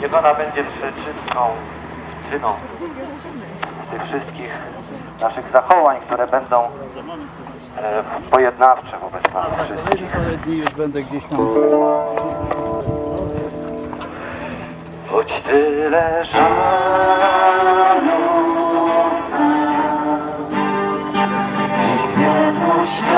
Niech ona będzie przyczynką, przyczyną tych wszystkich naszych zachowań, które będą e, pojednawcze wobec nas wszystkich. Już będę gdzieś. Choć tyle żalu, nie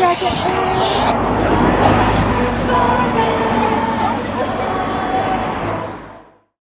jacket.